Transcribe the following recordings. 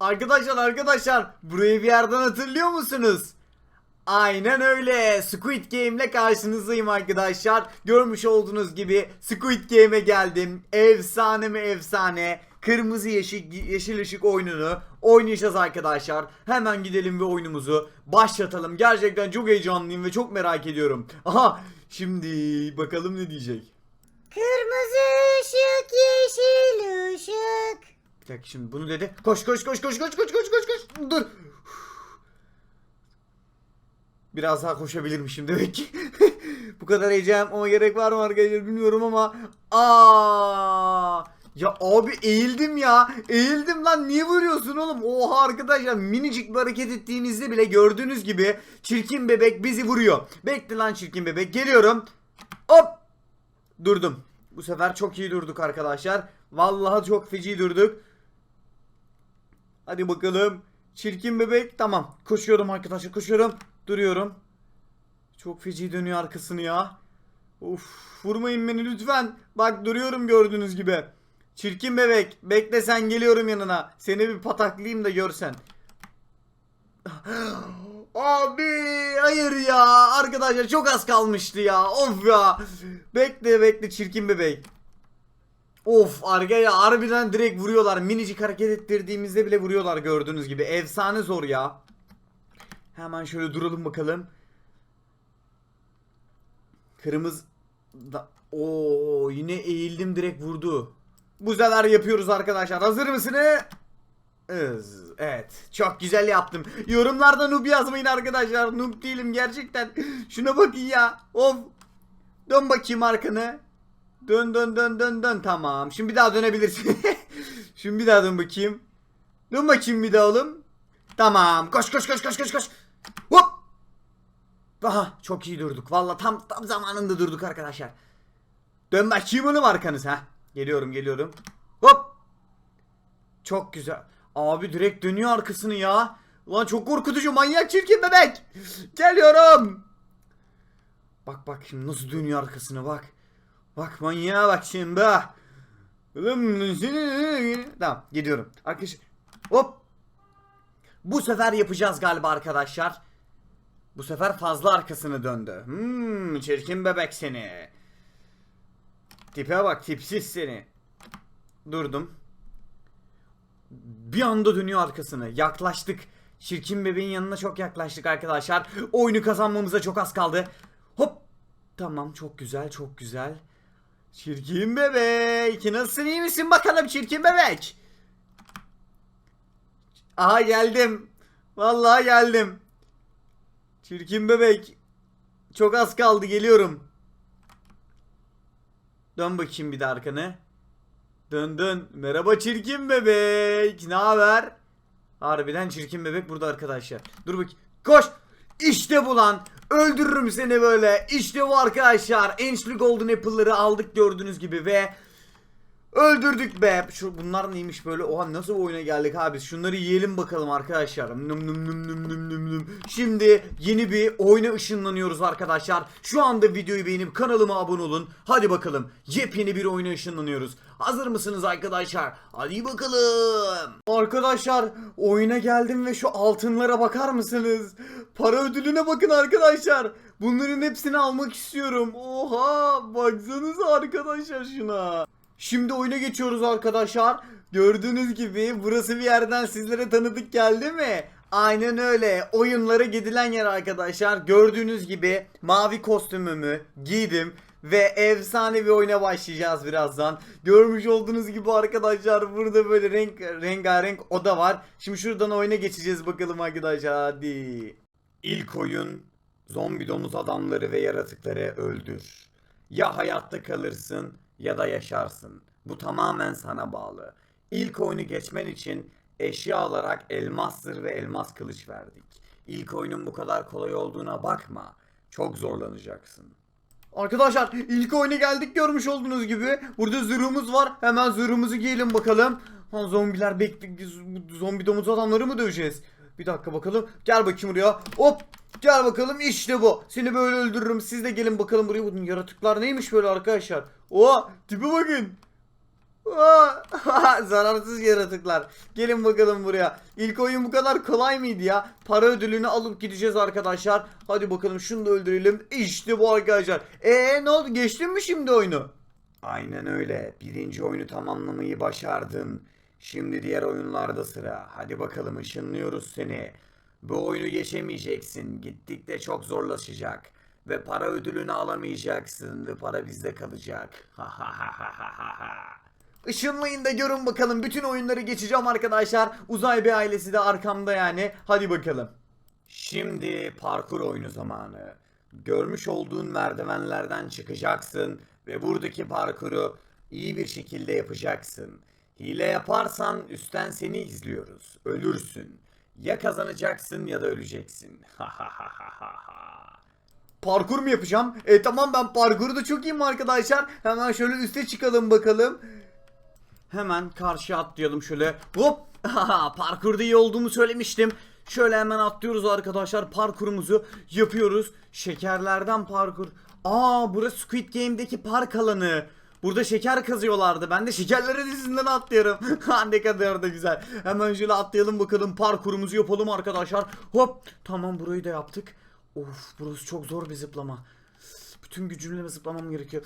Arkadaşlar arkadaşlar burayı bir yerden hatırlıyor musunuz? Aynen öyle. Squid Game ile karşınızdayım arkadaşlar. Görmüş olduğunuz gibi Squid Game'e geldim. Efsane mi efsane. Kırmızı yeşil, yeşil ışık oyununu oynayacağız arkadaşlar. Hemen gidelim ve oyunumuzu başlatalım. Gerçekten çok heyecanlıyım ve çok merak ediyorum. Aha şimdi bakalım ne diyecek. Kırmızı ışık, yeşil ışık. Bir dakika şimdi bunu dedi. Koş koş koş koş koş koş koş koş koş. Dur. Biraz daha koşabilirmişim demek ki. Bu kadar heyecan ama gerek var mı arkadaşlar bilmiyorum ama. Aa! Ya abi eğildim ya. Eğildim lan niye vuruyorsun oğlum? Oha arkadaşlar minicik bir hareket ettiğinizde bile gördüğünüz gibi çirkin bebek bizi vuruyor. Bekle lan çirkin bebek geliyorum. Hop. Durdum. Bu sefer çok iyi durduk arkadaşlar. Vallahi çok feci durduk. Hadi bakalım. Çirkin bebek. Tamam. Koşuyorum arkadaşlar. Koşuyorum. Duruyorum. Çok feci dönüyor arkasını ya. Of. Vurmayın beni lütfen. Bak duruyorum gördüğünüz gibi. Çirkin bebek. Bekle sen geliyorum yanına. Seni bir pataklayayım da görsen. Abi hayır ya. Arkadaşlar çok az kalmıştı ya. Of ya. Bekle bekle çirkin bebek. Of arkaya harbiden direkt vuruyorlar. Minicik hareket ettirdiğimizde bile vuruyorlar gördüğünüz gibi. Efsane zor ya. Hemen şöyle duralım bakalım. Kırmızı da yine eğildim direkt vurdu. Bu sefer yapıyoruz arkadaşlar. Hazır mısınız? Evet. Çok güzel yaptım. Yorumlarda noob yazmayın arkadaşlar. Noob değilim gerçekten. Şuna bakın ya. Of. Dön bakayım arkanı. Dön dön dön dön dön. Tamam. Şimdi bir daha dönebilirsin. Şimdi bir daha dön bakayım. Dön bakayım bir daha oğlum. Tamam. Koş koş koş koş koş koş. Hop. Aha çok iyi durduk. Valla tam tam zamanında durduk arkadaşlar. Dön bakayım oğlum arkanız ha. Geliyorum geliyorum. Hop. Çok güzel. Abi direkt dönüyor arkasını ya. Ulan çok korkutucu manyak çirkin bebek. Geliyorum. Bak bak şimdi nasıl dönüyor arkasını bak. Bak manyağa bak şimdi. Tamam gidiyorum. Arkadaş hop. Bu sefer yapacağız galiba arkadaşlar. Bu sefer fazla arkasını döndü. Hmm, çirkin bebek seni. Tipe bak tipsiz seni. Durdum. Bir anda dönüyor arkasını. Yaklaştık. Çirkin bebeğin yanına çok yaklaştık arkadaşlar. Oyunu kazanmamıza çok az kaldı. Hop. Tamam çok güzel çok güzel. Çirkin bebek. Nasılsın iyi misin bakalım çirkin bebek? Aha geldim. Vallahi geldim. Çirkin bebek. Çok az kaldı geliyorum. Dön bakayım bir de arkanı. Dön dön. Merhaba çirkin bebek. Ne haber? Harbiden çirkin bebek burada arkadaşlar. Dur bak. Koş. İşte bu lan. Öldürürüm seni böyle. İşte bu arkadaşlar. Enchli Golden Apple'ları aldık gördüğünüz gibi ve Öldürdük be. Şu bunlar neymiş böyle? Oha nasıl oyuna geldik abi? Şunları yiyelim bakalım arkadaşlar. Nım nım nım nım nım nım nım. Şimdi yeni bir oyuna ışınlanıyoruz arkadaşlar. Şu anda videoyu beğenip kanalıma abone olun. Hadi bakalım. Yepyeni bir oyuna ışınlanıyoruz. Hazır mısınız arkadaşlar? Hadi bakalım. Arkadaşlar oyuna geldim ve şu altınlara bakar mısınız? Para ödülüne bakın arkadaşlar. Bunların hepsini almak istiyorum. Oha baksanıza arkadaşlar şuna. Şimdi oyuna geçiyoruz arkadaşlar. Gördüğünüz gibi burası bir yerden sizlere tanıdık geldi mi? Aynen öyle. Oyunlara gidilen yer arkadaşlar. Gördüğünüz gibi mavi kostümümü giydim ve efsane bir oyuna başlayacağız birazdan. Görmüş olduğunuz gibi arkadaşlar burada böyle renk rengarenk oda var. Şimdi şuradan oyuna geçeceğiz bakalım arkadaşlar hadi. İlk oyun zombi domuz adamları ve yaratıkları öldür. Ya hayatta kalırsın ya da yaşarsın. Bu tamamen sana bağlı. İlk oyunu geçmen için eşya olarak elmas zırh ve elmas kılıç verdik. İlk oyunun bu kadar kolay olduğuna bakma. Çok zorlanacaksın. Arkadaşlar ilk oyuna geldik görmüş olduğunuz gibi. Burada zırhımız var. Hemen zırhımızı giyelim bakalım. Ha, zombiler bekle zombi domuz adamları mı döveceğiz? Bir dakika bakalım. Gel bakayım buraya. Hop. Gel bakalım işte bu. Seni böyle öldürürüm. Siz de gelin bakalım buraya. Bu yaratıklar neymiş böyle arkadaşlar? Oha tipe bakın. Zararsız yaratıklar. Gelin bakalım buraya. İlk oyun bu kadar kolay mıydı ya? Para ödülünü alıp gideceğiz arkadaşlar. Hadi bakalım şunu da öldürelim. İşte bu arkadaşlar. Ee ne oldu? Geçtin mi şimdi oyunu? Aynen öyle. Birinci oyunu tamamlamayı başardın. Şimdi diğer oyunlarda sıra. Hadi bakalım ışınlıyoruz seni. Bu oyunu geçemeyeceksin. Gittikçe çok zorlaşacak. Ve para ödülünü alamayacaksın. Ve para bizde kalacak. Ha ha ha ha ha ha. Işınlayın da görün bakalım. Bütün oyunları geçeceğim arkadaşlar. Uzay bir ailesi de arkamda yani. Hadi bakalım. Şimdi parkur oyunu zamanı. Görmüş olduğun merdivenlerden çıkacaksın ve buradaki parkuru iyi bir şekilde yapacaksın. Hile yaparsan üstten seni izliyoruz. Ölürsün. Ya kazanacaksın ya da öleceksin. Parkur mu yapacağım? E tamam ben parkuru da çok iyiyim arkadaşlar. Hemen şöyle üste çıkalım bakalım. Hemen karşıya atlayalım şöyle. Hop! Parkurda iyi olduğumu söylemiştim. Şöyle hemen atlıyoruz arkadaşlar. Parkurumuzu yapıyoruz. Şekerlerden parkur. Aa burası Squid Game'deki park alanı. Burada şeker kazıyorlardı. Ben de şekerleri dizinden atlıyorum. Ha ne kadar da güzel. Hemen şöyle atlayalım bakalım. Parkurumuzu yapalım arkadaşlar. Hop. Tamam burayı da yaptık. Of burası çok zor bir zıplama. Bütün gücümle zıplamam gerekiyor.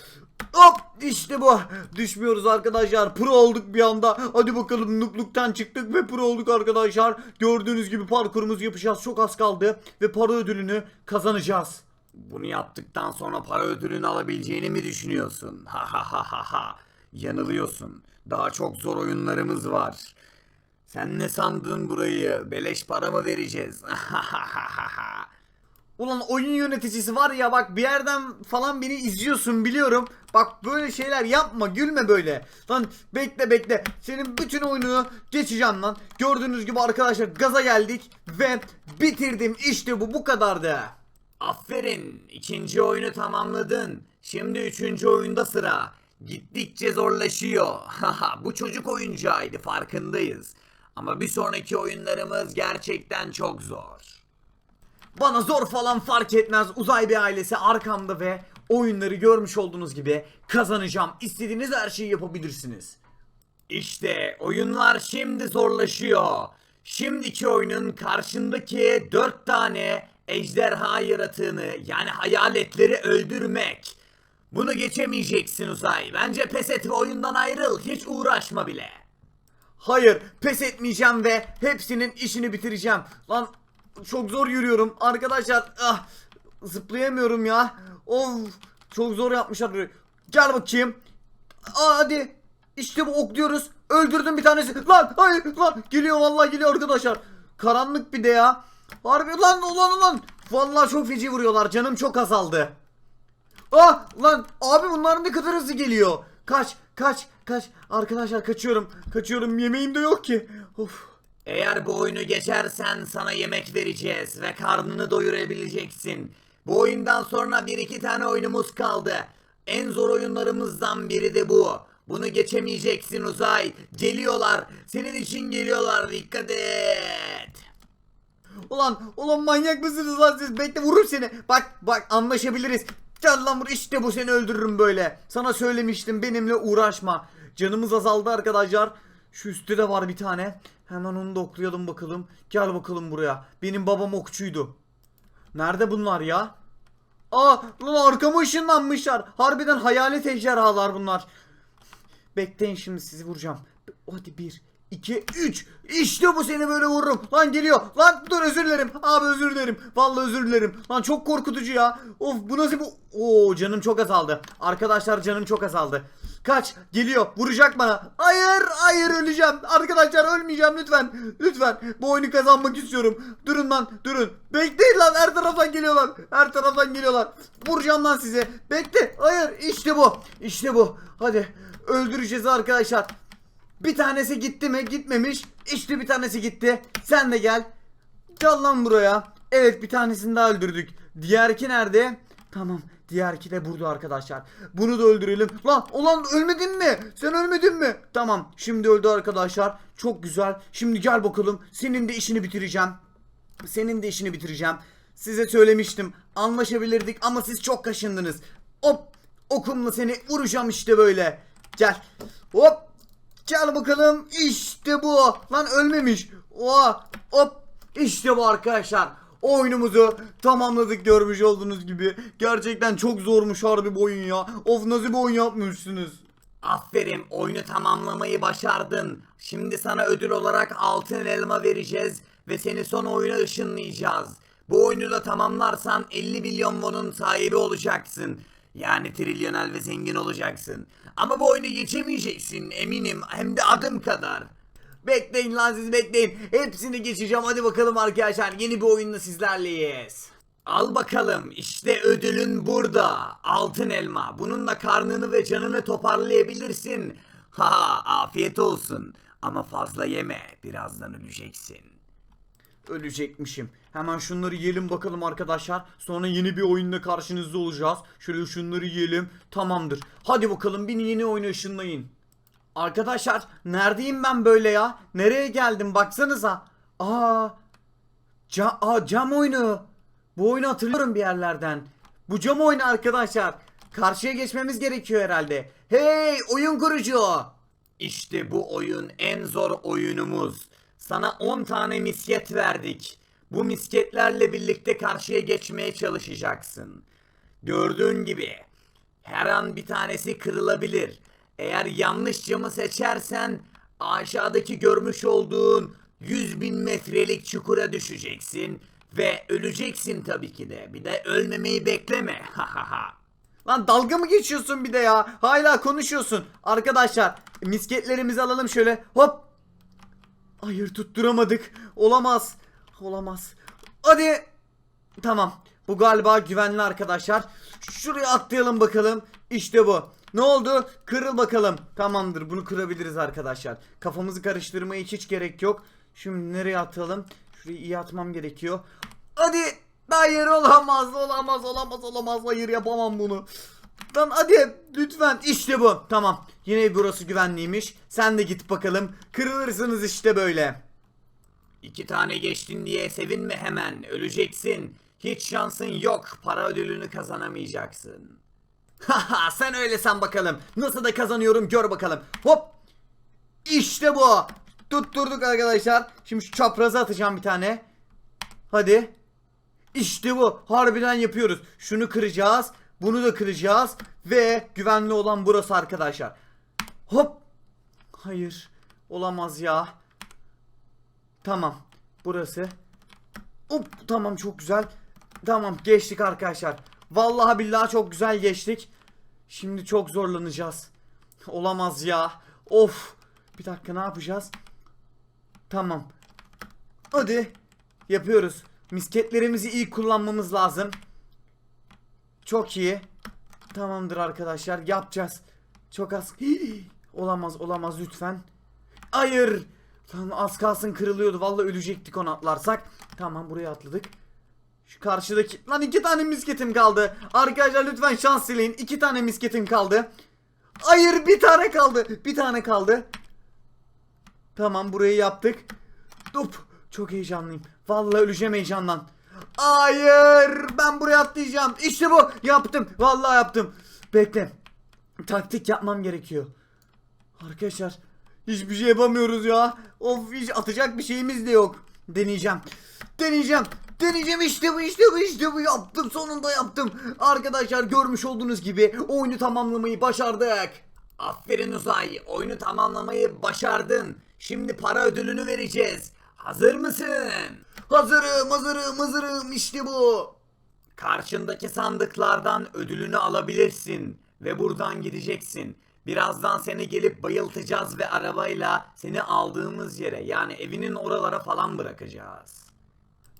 Hop işte bu. Düşmüyoruz arkadaşlar. Pro olduk bir anda. Hadi bakalım nukluktan çıktık ve pro olduk arkadaşlar. Gördüğünüz gibi parkurumuzu yapacağız. Çok az kaldı. Ve para ödülünü kazanacağız. Bunu yaptıktan sonra para ödülünü alabileceğini mi düşünüyorsun? Ha ha ha ha ha. Yanılıyorsun. Daha çok zor oyunlarımız var. Sen ne sandın burayı? Beleş para mı vereceğiz? Ulan oyun yöneticisi var ya bak bir yerden falan beni izliyorsun biliyorum. Bak böyle şeyler yapma gülme böyle. Lan bekle bekle. Senin bütün oyununu geçeceğim lan. Gördüğünüz gibi arkadaşlar gaza geldik ve bitirdim. İşte bu bu kadardı. Aferin. ikinci oyunu tamamladın. Şimdi üçüncü oyunda sıra. Gittikçe zorlaşıyor. Haha bu çocuk oyuncağıydı farkındayız. Ama bir sonraki oyunlarımız gerçekten çok zor. Bana zor falan fark etmez. Uzay bir ailesi arkamda ve oyunları görmüş olduğunuz gibi kazanacağım. İstediğiniz her şeyi yapabilirsiniz. İşte oyunlar şimdi zorlaşıyor. Şimdiki oyunun karşındaki dört tane ejderha yaratığını yani hayaletleri öldürmek. Bunu geçemeyeceksin Uzay. Bence pes et ve oyundan ayrıl. Hiç uğraşma bile. Hayır pes etmeyeceğim ve hepsinin işini bitireceğim. Lan çok zor yürüyorum arkadaşlar. Ah, zıplayamıyorum ya. Of çok zor yapmışlar. Gel bakayım. Aa, hadi. İşte bu okluyoruz. Öldürdüm bir tanesi. Lan hayır lan geliyor vallahi geliyor arkadaşlar. Karanlık bir de ya. Harbi lan ulan ulan. Vallahi çok feci vuruyorlar. Canım çok azaldı. Ah lan abi bunlar ne kadar hızlı geliyor. Kaç kaç kaç. Arkadaşlar kaçıyorum. Kaçıyorum yemeğim de yok ki. Of. Eğer bu oyunu geçersen sana yemek vereceğiz ve karnını doyurabileceksin. Bu oyundan sonra bir iki tane oyunumuz kaldı. En zor oyunlarımızdan biri de bu. Bunu geçemeyeceksin Uzay. Geliyorlar. Senin için geliyorlar. Dikkat et. Ulan ulan manyak mısınız lan siz? Bekle vururum seni. Bak bak anlaşabiliriz. Gel lan buraya işte bu seni öldürürüm böyle. Sana söylemiştim benimle uğraşma. Canımız azaldı arkadaşlar. Şu üstte de var bir tane. Hemen onu da oklayalım bakalım. Gel bakalım buraya. Benim babam okçuydu. Nerede bunlar ya? Aa lan arkama ışınlanmışlar. Harbiden hayalet ejderhalar bunlar. Bekleyin şimdi sizi vuracağım. Hadi bir, iki, üç. İşte bu seni böyle vururum. Lan geliyor. Lan dur özür dilerim. Abi özür dilerim. Vallahi özür dilerim. Lan çok korkutucu ya. Of bu nasıl bu? Oo canım çok azaldı. Arkadaşlar canım çok azaldı. Kaç geliyor vuracak bana. Hayır hayır öleceğim. Arkadaşlar ölmeyeceğim lütfen. Lütfen bu oyunu kazanmak istiyorum. Durun lan durun. Bekleyin lan her taraftan geliyorlar. Her taraftan geliyorlar. Vuracağım lan size. Bekle. Hayır işte bu. İşte bu. Hadi öldüreceğiz arkadaşlar. Bir tanesi gitti mi? Gitmemiş. İşte bir tanesi gitti. Sen de gel. Gel lan buraya. Evet bir tanesini daha öldürdük. Diğerki nerede? Tamam. Diğerki de burada arkadaşlar. Bunu da öldürelim. Lan ulan ölmedin mi? Sen ölmedin mi? Tamam. Şimdi öldü arkadaşlar. Çok güzel. Şimdi gel bakalım. Senin de işini bitireceğim. Senin de işini bitireceğim. Size söylemiştim. Anlaşabilirdik ama siz çok kaşındınız. Hop. Okumla seni vuracağım işte böyle. Gel. Hop. Gel bakalım. İşte bu. Lan ölmemiş. Oha. Hop. İşte bu arkadaşlar. Oyunumuzu tamamladık görmüş olduğunuz gibi. Gerçekten çok zormuş harbi bu oyun ya. Of nasıl bir oyun yapmışsınız. Aferin oyunu tamamlamayı başardın. Şimdi sana ödül olarak altın elma vereceğiz ve seni son oyuna ışınlayacağız. Bu oyunu da tamamlarsan 50 milyon won'un sahibi olacaksın. Yani trilyonel ve zengin olacaksın. Ama bu oyunu geçemeyeceksin eminim hem de adım kadar. Bekleyin lan siz bekleyin. Hepsini geçeceğim. Hadi bakalım arkadaşlar. Yeni bir oyunla sizlerleyiz. Al bakalım işte ödülün burada. Altın elma. Bununla karnını ve canını toparlayabilirsin. Ha afiyet olsun. Ama fazla yeme. Birazdan öleceksin. Ölecekmişim. Hemen şunları yiyelim bakalım arkadaşlar. Sonra yeni bir oyunla karşınızda olacağız. Şöyle şunları yiyelim. Tamamdır. Hadi bakalım beni yeni oyuna ışınlayın. Arkadaşlar neredeyim ben böyle ya? Nereye geldim baksanıza. Aa, ca aa cam oyunu. Bu oyunu hatırlıyorum bir yerlerden. Bu cam oyunu arkadaşlar. Karşıya geçmemiz gerekiyor herhalde. Hey oyun kurucu. İşte bu oyun en zor oyunumuz. Sana 10 tane misket verdik. Bu misketlerle birlikte karşıya geçmeye çalışacaksın. Gördüğün gibi her an bir tanesi kırılabilir. Eğer yanlış camı seçersen aşağıdaki görmüş olduğun 100 bin metrelik çukura düşeceksin ve öleceksin tabii ki de. Bir de ölmemeyi bekleme. Lan dalga mı geçiyorsun bir de ya? Hala konuşuyorsun. Arkadaşlar misketlerimizi alalım şöyle. Hop. Hayır tutturamadık. Olamaz. Olamaz. Hadi. Tamam. Bu galiba güvenli arkadaşlar. Şuraya atlayalım bakalım. İşte bu. Ne oldu? Kırıl bakalım. Tamamdır. Bunu kırabiliriz arkadaşlar. Kafamızı karıştırmaya hiç, hiç gerek yok. Şimdi nereye atalım? Şurayı iyi atmam gerekiyor. Hadi. Hayır olamaz. Olamaz. Olamaz. Olamaz. Hayır yapamam bunu. Lan hadi lütfen işte bu. Tamam. Yine burası güvenliymiş. Sen de git bakalım. Kırılırsınız işte böyle. İki tane geçtin diye sevinme hemen. Öleceksin. Hiç şansın yok. Para ödülünü kazanamayacaksın. Haha sen öyle sen bakalım. Nasıl da kazanıyorum gör bakalım. Hop. İşte bu. Tutturduk arkadaşlar. Şimdi şu çapraza atacağım bir tane. Hadi. İşte bu. Harbiden yapıyoruz. Şunu kıracağız. Bunu da kıracağız. Ve güvenli olan burası arkadaşlar. Hop. Hayır. Olamaz ya. Tamam. Burası. Hop tamam çok güzel. Tamam geçtik arkadaşlar. Vallahi billahi çok güzel geçtik. Şimdi çok zorlanacağız. Olamaz ya. Of. Bir dakika ne yapacağız? Tamam. Hadi. Yapıyoruz. Misketlerimizi iyi kullanmamız lazım. Çok iyi. Tamamdır arkadaşlar. Yapacağız. Çok az. Hii. Olamaz olamaz lütfen. Hayır. Lan az kalsın kırılıyordu. Vallahi ölecektik onu atlarsak. Tamam buraya atladık. Şu karşıdaki... Lan iki tane misketim kaldı. Arkadaşlar lütfen şans dileyin. İki tane misketim kaldı. Hayır bir tane kaldı. Bir tane kaldı. Tamam burayı yaptık. Dup. Çok heyecanlıyım. Vallahi öleceğim heyecandan. Hayır. Ben buraya atlayacağım. İşte bu. Yaptım. Vallahi yaptım. Bekle. Taktik yapmam gerekiyor. Arkadaşlar hiçbir şey yapamıyoruz ya. Of hiç atacak bir şeyimiz de yok. Deneyeceğim. Deneyeceğim. Deneyeceğim işte bu işte bu işte bu yaptım sonunda yaptım. Arkadaşlar görmüş olduğunuz gibi oyunu tamamlamayı başardık. Aferin Uzay. Oyunu tamamlamayı başardın. Şimdi para ödülünü vereceğiz. Hazır mısın? Hazırım hazırım hazırım işte bu. Karşındaki sandıklardan ödülünü alabilirsin ve buradan gideceksin. Birazdan seni gelip bayıltacağız ve arabayla seni aldığımız yere yani evinin oralara falan bırakacağız.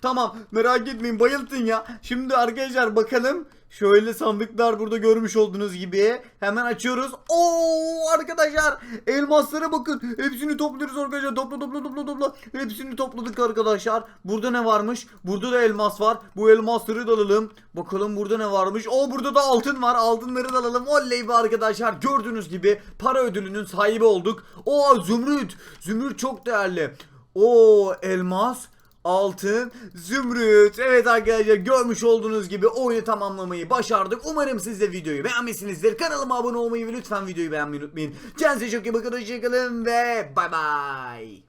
Tamam merak etmeyin bayıltın ya. Şimdi arkadaşlar bakalım. Şöyle sandıklar burada görmüş olduğunuz gibi. Hemen açıyoruz. Oo arkadaşlar elmaslara bakın. Hepsini topluyoruz arkadaşlar. Topla topla topla topla. Hepsini topladık arkadaşlar. Burada ne varmış? Burada da elmas var. Bu elmasları da alalım. Bakalım burada ne varmış? Oo burada da altın var. Altınları da alalım. Oley be arkadaşlar. Gördüğünüz gibi para ödülünün sahibi olduk. Oo zümrüt. Zümrüt çok değerli. Oo elmas. Altın, zümrüt. Evet arkadaşlar görmüş olduğunuz gibi oyunu tamamlamayı başardık. Umarım siz de videoyu beğenmişsinizdir. Kanalıma abone olmayı ve lütfen videoyu beğenmeyi unutmayın. Kendinize çok iyi bakın. Hoşçakalın ve bay bay.